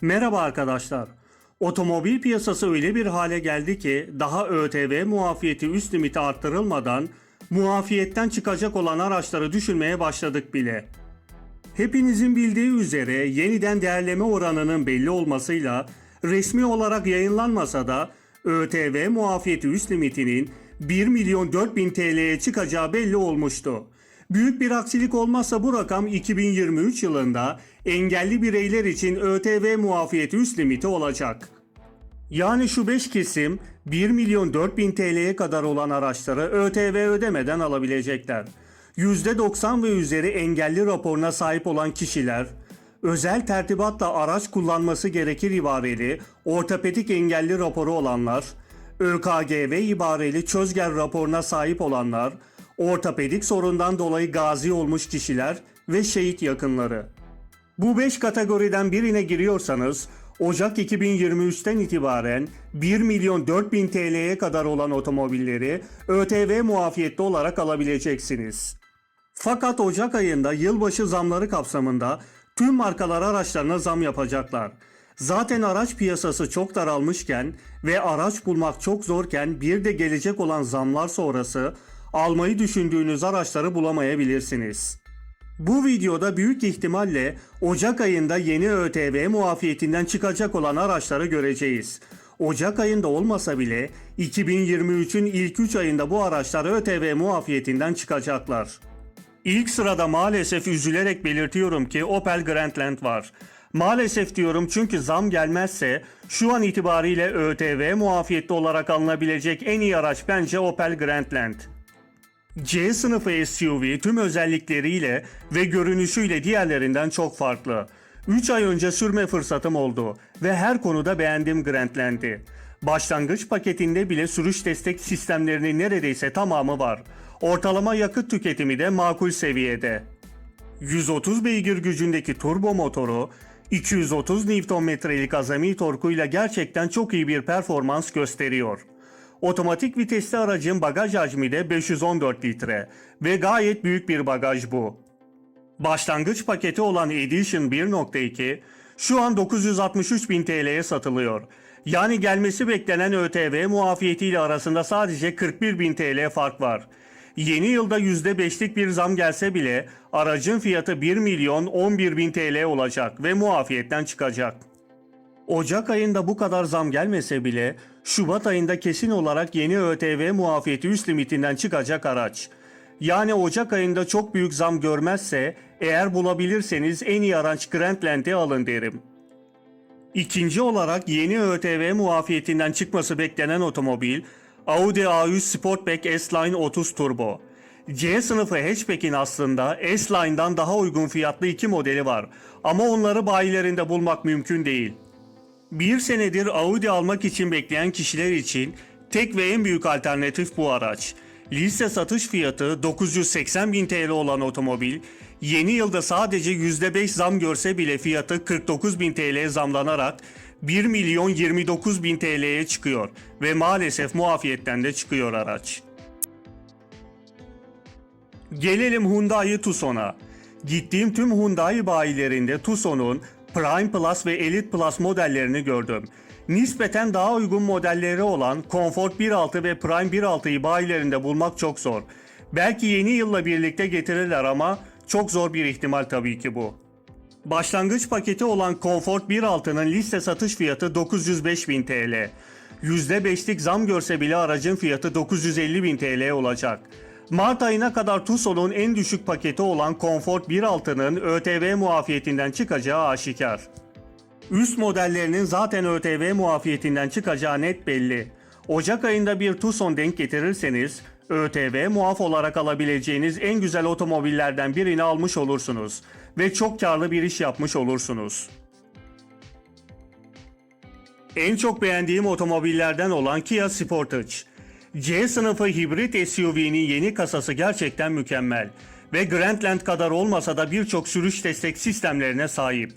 Merhaba arkadaşlar. Otomobil piyasası öyle bir hale geldi ki daha ÖTV muafiyeti üst limiti arttırılmadan muafiyetten çıkacak olan araçları düşünmeye başladık bile. Hepinizin bildiği üzere yeniden değerleme oranının belli olmasıyla resmi olarak yayınlanmasa da ÖTV muafiyeti üst limitinin 1 milyon 4 bin TL'ye çıkacağı belli olmuştu. Büyük bir aksilik olmazsa bu rakam 2023 yılında engelli bireyler için ÖTV muafiyeti üst limiti olacak. Yani şu 5 kesim 1 milyon 4 bin TL'ye kadar olan araçları ÖTV ödemeden alabilecekler. %90 ve üzeri engelli raporuna sahip olan kişiler, özel tertibatla araç kullanması gerekir ibareli ortopedik engelli raporu olanlar, ÖKGV ibareli çözger raporuna sahip olanlar, ortopedik sorundan dolayı gazi olmuş kişiler ve şehit yakınları. Bu 5 kategoriden birine giriyorsanız Ocak 2023'ten itibaren 1 milyon 4 bin TL'ye kadar olan otomobilleri ÖTV muafiyetli olarak alabileceksiniz. Fakat Ocak ayında yılbaşı zamları kapsamında tüm markalar araçlarına zam yapacaklar. Zaten araç piyasası çok daralmışken ve araç bulmak çok zorken bir de gelecek olan zamlar sonrası almayı düşündüğünüz araçları bulamayabilirsiniz. Bu videoda büyük ihtimalle Ocak ayında yeni ÖTV muafiyetinden çıkacak olan araçları göreceğiz. Ocak ayında olmasa bile 2023'ün ilk 3 ayında bu araçlar ÖTV muafiyetinden çıkacaklar. İlk sırada maalesef üzülerek belirtiyorum ki Opel Grandland var. Maalesef diyorum çünkü zam gelmezse şu an itibariyle ÖTV muafiyetli olarak alınabilecek en iyi araç bence Opel Grandland. C sınıfı SUV tüm özellikleriyle ve görünüşüyle diğerlerinden çok farklı. 3 ay önce sürme fırsatım oldu ve her konuda beğendim Grandland'i. Başlangıç paketinde bile sürüş destek sistemlerinin neredeyse tamamı var. Ortalama yakıt tüketimi de makul seviyede. 130 beygir gücündeki turbo motoru 230 Nm'lik azami torkuyla gerçekten çok iyi bir performans gösteriyor. Otomatik vitesli aracın bagaj hacmi de 514 litre ve gayet büyük bir bagaj bu. Başlangıç paketi olan Edition 1.2 şu an 963 bin TL'ye satılıyor. Yani gelmesi beklenen ÖTV muafiyetiyle arasında sadece 41 bin TL fark var. Yeni yılda %5'lik bir zam gelse bile aracın fiyatı 1 milyon 11 bin TL olacak ve muafiyetten çıkacak. Ocak ayında bu kadar zam gelmese bile Şubat ayında kesin olarak yeni ÖTV muafiyeti üst limitinden çıkacak araç. Yani Ocak ayında çok büyük zam görmezse eğer bulabilirseniz en iyi araç Grandland'i alın derim. İkinci olarak yeni ÖTV muafiyetinden çıkması beklenen otomobil Audi A100 Sportback S-Line 30 Turbo. C sınıfı hatchback'in aslında S-Line'dan daha uygun fiyatlı iki modeli var ama onları bayilerinde bulmak mümkün değil. Bir senedir Audi almak için bekleyen kişiler için tek ve en büyük alternatif bu araç. Liste satış fiyatı 980 bin TL olan otomobil, yeni yılda sadece %5 zam görse bile fiyatı 49 bin TL'ye zamlanarak 1 milyon 29 bin TL'ye çıkıyor ve maalesef muafiyetten de çıkıyor araç. Gelelim Hyundai Tucson'a. Gittiğim tüm Hyundai bayilerinde Tucson'un Prime Plus ve Elite Plus modellerini gördüm. Nispeten daha uygun modelleri olan Comfort 1.6 ve Prime 1.6'yı bayilerinde bulmak çok zor. Belki yeni yılla birlikte getirirler ama çok zor bir ihtimal tabii ki bu. Başlangıç paketi olan Comfort 1.6'nın liste satış fiyatı 905 bin TL. %5'lik zam görse bile aracın fiyatı 950 bin TL olacak. Mart ayına kadar Tucson'un en düşük paketi olan Comfort 1.6'nın ÖTV muafiyetinden çıkacağı aşikar. Üst modellerinin zaten ÖTV muafiyetinden çıkacağı net belli. Ocak ayında bir Tucson denk getirirseniz ÖTV muaf olarak alabileceğiniz en güzel otomobillerden birini almış olursunuz ve çok karlı bir iş yapmış olursunuz. En çok beğendiğim otomobillerden olan Kia Sportage. C sınıfı hibrit SUV'nin yeni kasası gerçekten mükemmel ve Grandland kadar olmasa da birçok sürüş destek sistemlerine sahip.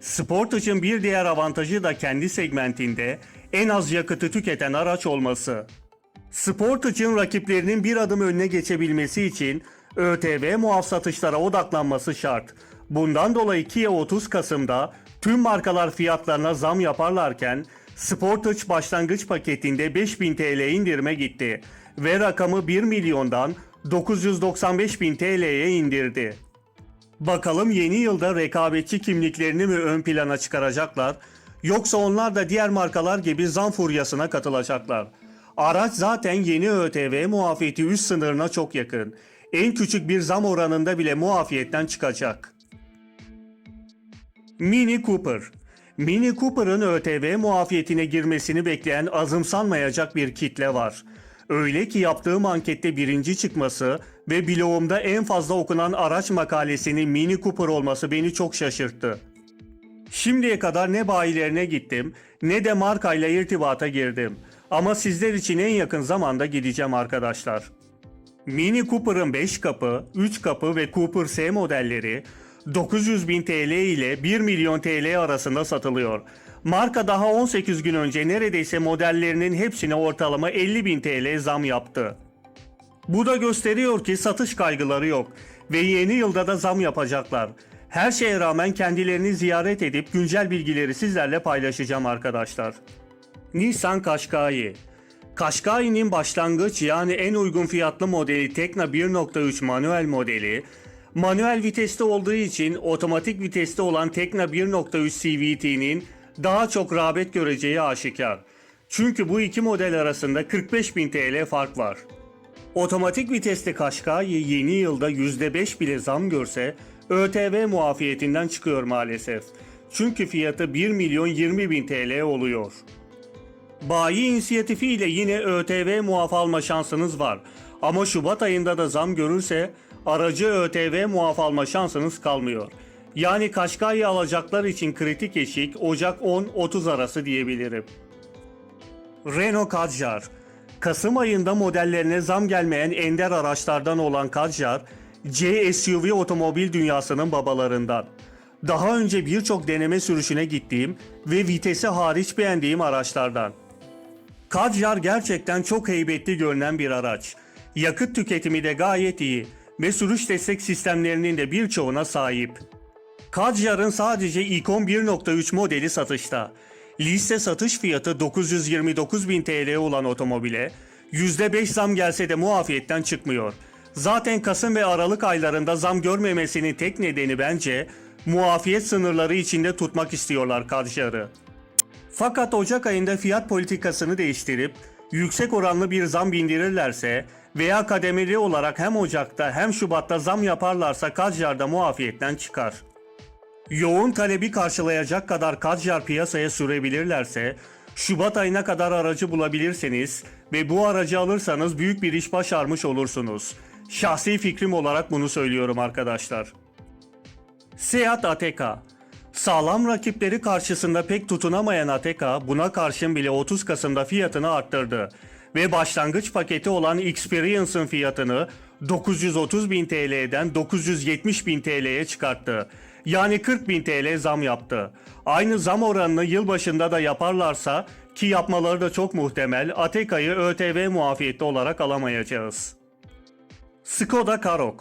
Sportage'ın bir diğer avantajı da kendi segmentinde en az yakıtı tüketen araç olması. Sportage'ın rakiplerinin bir adım önüne geçebilmesi için ÖTV muaf satışlara odaklanması şart. Bundan dolayı Kia 30 Kasım'da tüm markalar fiyatlarına zam yaparlarken Sportage başlangıç paketinde 5000 TL indirime gitti ve rakamı 1 milyondan 995 bin TL'ye indirdi. Bakalım yeni yılda rekabetçi kimliklerini mi ön plana çıkaracaklar yoksa onlar da diğer markalar gibi zam furyasına katılacaklar. Araç zaten yeni ÖTV muafiyeti üst sınırına çok yakın. En küçük bir zam oranında bile muafiyetten çıkacak. Mini Cooper Mini Cooper'ın ÖTV muafiyetine girmesini bekleyen azımsanmayacak bir kitle var. Öyle ki yaptığım ankette birinci çıkması ve blogumda en fazla okunan araç makalesinin Mini Cooper olması beni çok şaşırttı. Şimdiye kadar ne bayilerine gittim ne de markayla irtibata girdim. Ama sizler için en yakın zamanda gideceğim arkadaşlar. Mini Cooper'ın 5 kapı, 3 kapı ve Cooper S modelleri 900 bin TL ile 1 milyon TL arasında satılıyor. Marka daha 18 gün önce neredeyse modellerinin hepsine ortalama 50 bin TL zam yaptı. Bu da gösteriyor ki satış kaygıları yok ve yeni yılda da zam yapacaklar. Her şeye rağmen kendilerini ziyaret edip güncel bilgileri sizlerle paylaşacağım arkadaşlar. Nissan Qashqai Qashqai'nin başlangıç yani en uygun fiyatlı modeli Tekna 1.3 manuel modeli, manuel viteste olduğu için otomatik viteste olan Tekna 1.3 CVT'nin daha çok rağbet göreceği aşikar. Çünkü bu iki model arasında 45.000 TL fark var. Otomatik viteste Qashqai yeni yılda %5 bile zam görse ÖTV muafiyetinden çıkıyor maalesef. Çünkü fiyatı 1 milyon 20 bin TL oluyor. Bayi inisiyatifiyle yine ÖTV muaf alma şansınız var. Ama Şubat ayında da zam görürse aracı ÖTV muaf alma şansınız kalmıyor. Yani Kaşkay'ı alacaklar için kritik eşik Ocak 10-30 arası diyebilirim. Renault Kadjar Kasım ayında modellerine zam gelmeyen ender araçlardan olan Kadjar, C SUV otomobil dünyasının babalarından. Daha önce birçok deneme sürüşüne gittiğim ve vitesi hariç beğendiğim araçlardan. Kadjar gerçekten çok heybetli görünen bir araç. Yakıt tüketimi de gayet iyi ve sürüş destek sistemlerinin de birçoğuna sahip. Kadjar'ın sadece Icon 1.3 modeli satışta. Liste satış fiyatı 929 bin TL olan otomobile %5 zam gelse de muafiyetten çıkmıyor. Zaten Kasım ve Aralık aylarında zam görmemesinin tek nedeni bence muafiyet sınırları içinde tutmak istiyorlar Kadjar'ı. Fakat Ocak ayında fiyat politikasını değiştirip yüksek oranlı bir zam bindirirlerse veya kademeli olarak hem Ocak'ta hem Şubat'ta zam yaparlarsa Kadjar'da muafiyetten çıkar. Yoğun talebi karşılayacak kadar Kadjar piyasaya sürebilirlerse Şubat ayına kadar aracı bulabilirseniz ve bu aracı alırsanız büyük bir iş başarmış olursunuz. Şahsi fikrim olarak bunu söylüyorum arkadaşlar. Seat Ateka Sağlam rakipleri karşısında pek tutunamayan Ateka buna karşın bile 30 Kasım'da fiyatını arttırdı ve başlangıç paketi olan Experience'ın fiyatını 930 bin TL'den 970 bin TL'ye çıkarttı. Yani 40 bin TL zam yaptı. Aynı zam oranını yılbaşında da yaparlarsa ki yapmaları da çok muhtemel Ateka'yı ÖTV muafiyetli olarak alamayacağız. Skoda Karoq.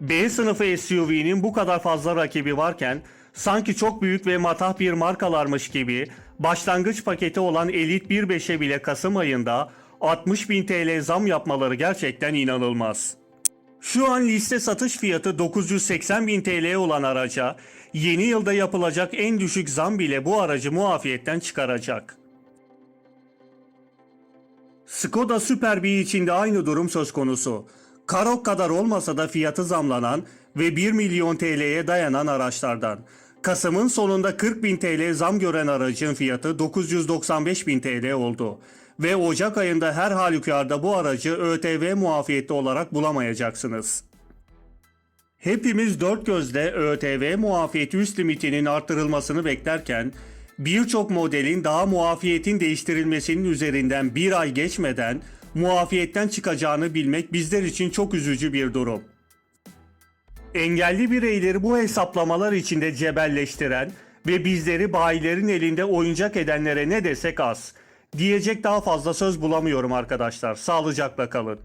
B sınıfı SUV'nin bu kadar fazla rakibi varken sanki çok büyük ve matah bir markalarmış gibi başlangıç paketi olan Elite 1.5'e bile Kasım ayında 60 bin TL zam yapmaları gerçekten inanılmaz. Şu an liste satış fiyatı 980 bin TL olan araca yeni yılda yapılacak en düşük zam bile bu aracı muafiyetten çıkaracak. Skoda Super B için de aynı durum söz konusu. Karok kadar olmasa da fiyatı zamlanan ve 1 milyon TL'ye dayanan araçlardan. Kasım'ın sonunda 40 bin TL zam gören aracın fiyatı 995 bin TL oldu. Ve Ocak ayında her halükarda bu aracı ÖTV muafiyetli olarak bulamayacaksınız. Hepimiz dört gözle ÖTV muafiyeti üst limitinin artırılmasını beklerken birçok modelin daha muafiyetin değiştirilmesinin üzerinden bir ay geçmeden muafiyetten çıkacağını bilmek bizler için çok üzücü bir durum. Engelli bireyleri bu hesaplamalar içinde cebelleştiren ve bizleri bayilerin elinde oyuncak edenlere ne desek az. Diyecek daha fazla söz bulamıyorum arkadaşlar. Sağlıcakla kalın.